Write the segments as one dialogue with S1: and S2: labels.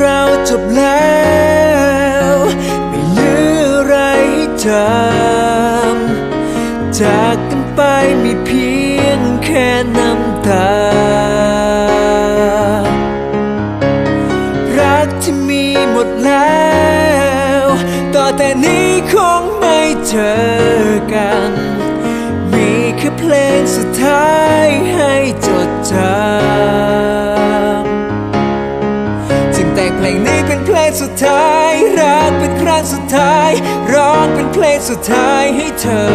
S1: เราจบแล้วไม่เหลืออะไรให้จำจากกันไปมีเพียงแค่น้ำตา รักที่มีหมดแล้ว ต่อแต่นี้คงไม่เจอกัน มีแค่เพลงสุด ลงนี้เป็นเพลงสุดท้าย รักเป็นครั้งสุดท้ายร้องเป็นเพลงสุดท้ายให้เธอ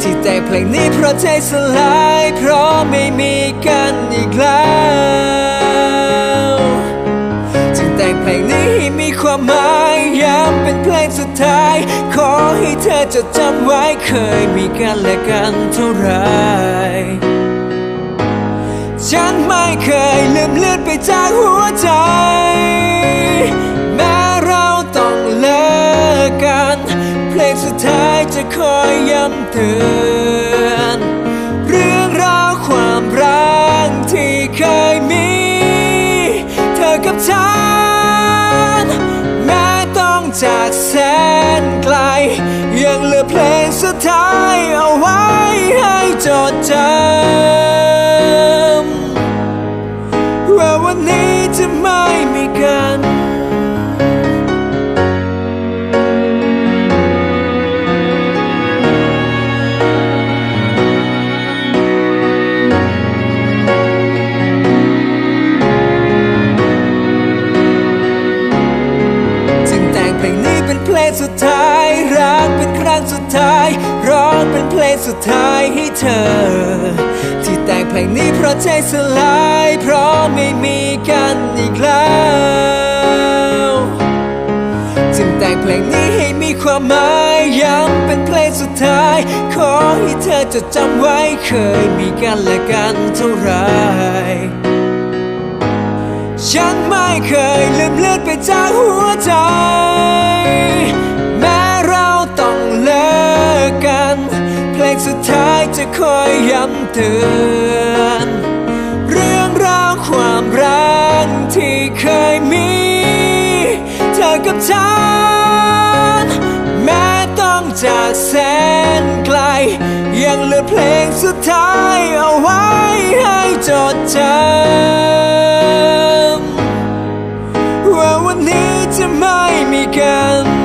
S1: ที่แต่งเพลงนี้เพราะใจสลาย เพราะไม่มีกันอีกแล้วจึงแต่งเพลงนี้ให้มีความหมายย้ำเป็นเพลงสุดท้าย ขอให้เธอจดจำไว้เคยมีกันและกันเท่าไรฉันไม่เคยลืมเลือนไปจากหัวใจ สุดท้ายจะคอยย้ำเตือน เรื่องราวความรักที่เคยมี เธอกับฉัน แม้ต้องจากแสนไกล ยังเหลือเพลงสุดท้ายเอาไว้ให้จดจำว่าวันนี้จะไม่มีกัน งสุดท้าย รักเป็นครั้งสุดท้าย ร้องเป็นเพลงสุดท้ายให้เธอ ที่แต่งเพลงนี้เพราะใจสลาย เพราะไม่มีกันอีกแล้วจึงแต่งเพลงนี้ให้มีความหมายย้ำเป็นเพลงสุดท้าย ขอให้เธอจดจำไว้เคยมีกันและกันเท่าไหรฉันไม่เคยลืมเลือนไปจากหัวใจ สุดท้ายจะคอยย้ำเตือน เรื่องราวความรักที่เคยมี เธอกับฉัน แม้ต้องจากแสนไกล ยังเหลือเพลงสุดท้ายเอาไว้ให้จดจำว่าวันนี้จะไม่มีกัน